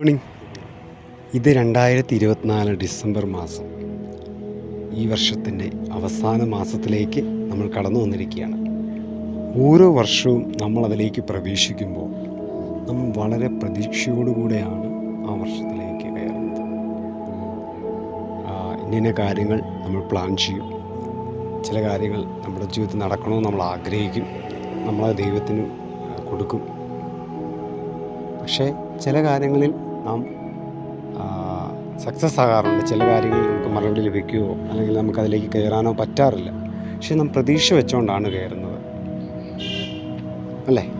Morning ഇത് രണ്ടായിരത്തി ഇരുപത്തിനാല് ഡിസംബർ മാസം. ഈ വർഷത്തിന്റെ അവസാന മാസത്തിലേക്ക് നമ്മൾ കടന്നു വന്നിരിക്കുകയാണ്. ഓരോ വർഷവും നമ്മൾ അതിലേക്ക് പ്രവേശിക്കുമ്പോൾ നമ്മൾ വളരെ പ്രതീക്ഷയോടുകൂടെയാണ് ആ വർഷത്തിലേക്ക് കയറുന്നത്. ഇന്ന കാര്യങ്ങൾ നമ്മൾ പ്ലാൻ ചെയ്യും. ചില കാര്യങ്ങൾ നമ്മുടെ ജീവിതത്തിൽ നടക്കണമെന്ന് നമ്മൾ ആഗ്രഹിക്കും. നമ്മളത് ദൈവത്തിന് കൊടുക്കും. പക്ഷേ ചില കാര്യങ്ങളിൽ നാം സക്സസ് ആകാറുണ്ട്. ചില കാര്യങ്ങളിൽ നമുക്ക് മറുപടി ലഭിക്കുകയോ അല്ലെങ്കിൽ നമുക്കതിലേക്ക് കയറാനോ പറ്റാറില്ല. പക്ഷെ നാം പ്രതീക്ഷ വെച്ചുകൊണ്ടാണ് കയറുന്നത്. അല്ലേ?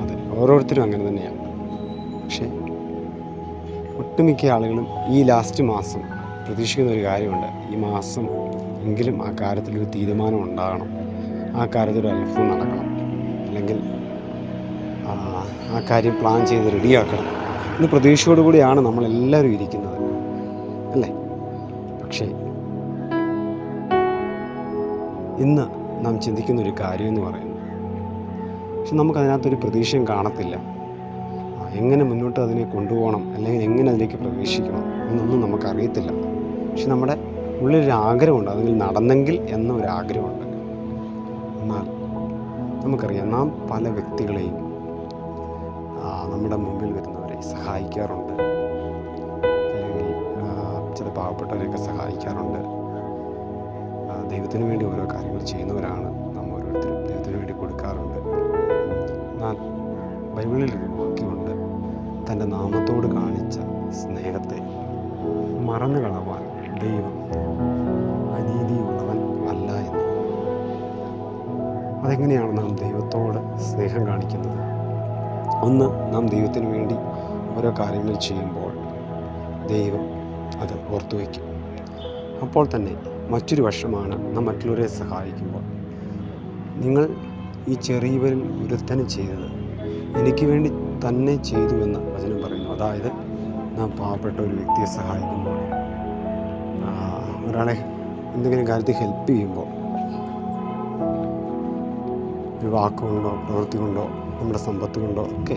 അതെ. ഓരോരുത്തരും അങ്ങനെ തന്നെയാണ്. പക്ഷേ ഒട്ടുമിക്ക ആളുകളും ഈ ലാസ്റ്റ് മാസം പ്രതീക്ഷിക്കുന്ന ഒരു കാര്യമുണ്ട്. ഈ മാസം എങ്കിലും ആ കാര്യത്തിലൊരു തീരുമാനം ഉണ്ടാകണം. ആ കാര്യത്തിൽ ഒരു നടക്കണം. അല്ലെങ്കിൽ ആ കാര്യം പ്ലാൻ ചെയ്ത് റെഡിയാക്കണം ഇന്ന് പ്രതീക്ഷയോടു കൂടിയാണ് നമ്മളെല്ലാവരും ഇരിക്കുന്നത്. അല്ലേ? പക്ഷേ ഇന്ന് നാം ചിന്തിക്കുന്ന ഒരു കാര്യം എന്ന് പറയുന്നത് പക്ഷെ നമുക്കതിനകത്തൊരു പ്രതീക്ഷയും കാണത്തില്ല. എങ്ങനെ മുന്നോട്ട് അതിനെ കൊണ്ടുപോകണം അല്ലെങ്കിൽ എങ്ങനെ അതിലേക്ക് പ്രവേശിക്കണം എന്നൊന്നും നമുക്കറിയത്തില്ല. പക്ഷെ നമ്മുടെ ഉള്ളിലൊരു ആഗ്രഹമുണ്ട് അതിൽ നടന്നെങ്കിൽ എന്ന ഒരു എന്നാൽ നമുക്കറിയാം നാം പല വ്യക്തികളെയും നമ്മുടെ മുമ്പിൽ വരുന്നവരെ സഹായിക്കാറുണ്ട്. അല്ലെങ്കിൽ ചില പാവപ്പെട്ടവരെയൊക്കെ സഹായിക്കാറുണ്ട്. ദൈവത്തിന് വേണ്ടി ഓരോ കാര്യങ്ങൾ ചെയ്യുന്നവരാണ് നാം ഓരോരുത്തരും ദൈവത്തിന് വേണ്ടി കൊടുക്കാറുണ്ട്. എന്നാൽ ബൈബിളിൽ വാക്യമുണ്ട്. തന്റെ നാമത്തോട് കാണിച്ച സ്നേഹത്തെ മറന്നു കളവാൻ ദൈവം അനീതിയുള്ളവൻ അല്ല എന്ന്. അതെങ്ങനെയാണ് നാം ദൈവത്തോട് സ്നേഹം കാണിക്കുന്നത്? ഒന്ന് നാം ദൈവത്തിന് വേണ്ടി ഓരോ കാര്യങ്ങൾ ചെയ്യുമ്പോൾ ദൈവം അത് ഓർത്തു വയ്ക്കും. അപ്പോൾ തന്നെ മറ്റൊരു വശമാണ് നാം മറ്റുള്ളവരെ സഹായിക്കുമ്പോൾ. നിങ്ങൾ ഈ ചെറിയവരിൽ ഒരുത്തനെ ചെയ്തത് എനിക്ക് വേണ്ടി തന്നെ ചെയ്തു എന്ന് വചനം പറയുന്നു. അതായത് നാം പാവപ്പെട്ട ഒരു വ്യക്തിയെ സഹായിക്കുമ്പോൾ. ഒരാളെ എന്തെങ്കിലും കാര്യത്തിൽ ഹെൽപ്പ് ചെയ്യുമ്പോൾ ഒരു വാക്കുകൊണ്ടോ പ്രവൃത്തി കൊണ്ടോ നമ്മുടെ സമ്പത്ത് കൊണ്ടോ ഒക്കെ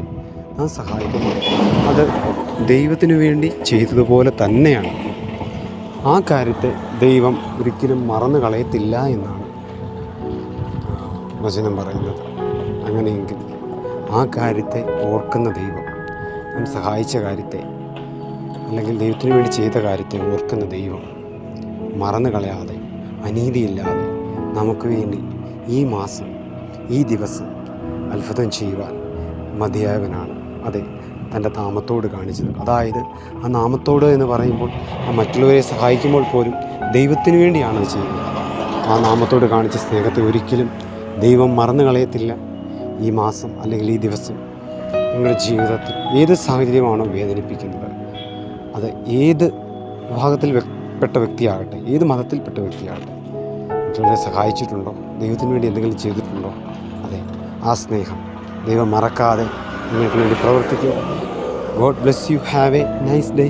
നാം സഹായിക്കുന്നു. അത് ദൈവത്തിന് വേണ്ടി ചെയ്തതുപോലെ തന്നെയാണ്. ആ കാര്യത്തെ ദൈവം ഒരിക്കലും മറന്നു കളയത്തില്ല എന്നാണ് വചനം പറയുന്നത്. അങ്ങനെയെങ്കിൽ ആ കാര്യത്തെ ഓർക്കുന്ന ദൈവം നാം സഹായിച്ച കാര്യത്തെ അല്ലെങ്കിൽ ദൈവത്തിന് വേണ്ടി ചെയ്ത കാര്യത്തെ ഓർക്കുന്ന ദൈവം മറന്നു കളയാതെ അനീതിയില്ലാതെ നമുക്ക് വേണ്ടി ഈ മാസം ഈ ദിവസം അത്ഭുതം ചെയ്യുവാൻ മതിയായവനാണ്. അതെ തന്റെ നാമത്തോട് കാണിച്ചത്. അതായത് ആ നാമത്തോട് എന്ന് പറയുമ്പോൾ മറ്റുള്ളവരെ സഹായിക്കുമ്പോൾ പോലും ദൈവത്തിന് വേണ്ടിയാണ് അത് ചെയ്യുന്നത്. ആ നാമത്തോട് കാണിച്ച സ്നേഹത്തെ ഒരിക്കലും ദൈവം മറന്നു കളയത്തില്ല. ഈ മാസം അല്ലെങ്കിൽ ഈ ദിവസം നിങ്ങളുടെ ജീവിതത്തിൽ ഏത് സാഹചര്യമാണോ വേദനിപ്പിക്കുന്നത് അത് ഏത് വിഭാഗത്തിൽ പെട്ട വ്യക്തിയാകട്ടെ ഏത് മതത്തിൽപ്പെട്ട വ്യക്തിയാകട്ടെ മറ്റുള്ളവരെ സഹായിച്ചിട്ടുണ്ടോ? ദൈവത്തിന് വേണ്ടി എന്തെങ്കിലും ചെയ്തിട്ടുണ്ടോ? അതെ ആ സ്നേഹം ദൈവം മറക്കാതെ നിങ്ങൾക്ക് വേണ്ടി പ്രവർത്തിക്കുക God bless you have a nice day